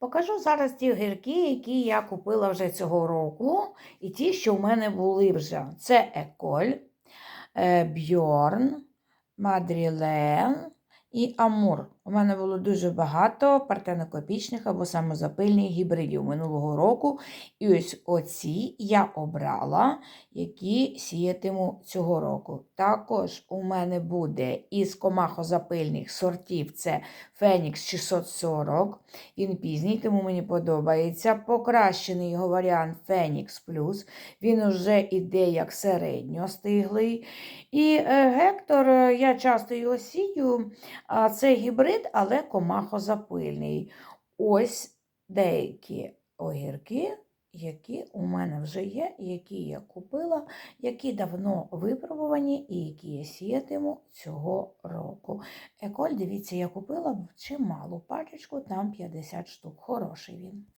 Покажу зараз ті гірки, які я купила вже цього року, і ті, що в мене були вже. Це Еколь, е, Бьорн, Мадрілен і Амур. У мене було дуже багато партенокопічних або самозапильних гібридів минулого року. І ось оці я обрала, які сіятиму цього року. Також у мене буде із комахозапильних сортів це Фенікс 640. Він пізній, тому мені подобається. Покращений його варіант Фенікс Плюс. Він уже іде як середньостиглий. І е, я часто його сію, це гібрид, але комахозапильний. Ось деякі огірки, які у мене вже є, які я купила, які давно випробувані і які я сіятиму цього року. Еколь, дивіться, я купила чималу пачечку, там 50 штук. Хороший він.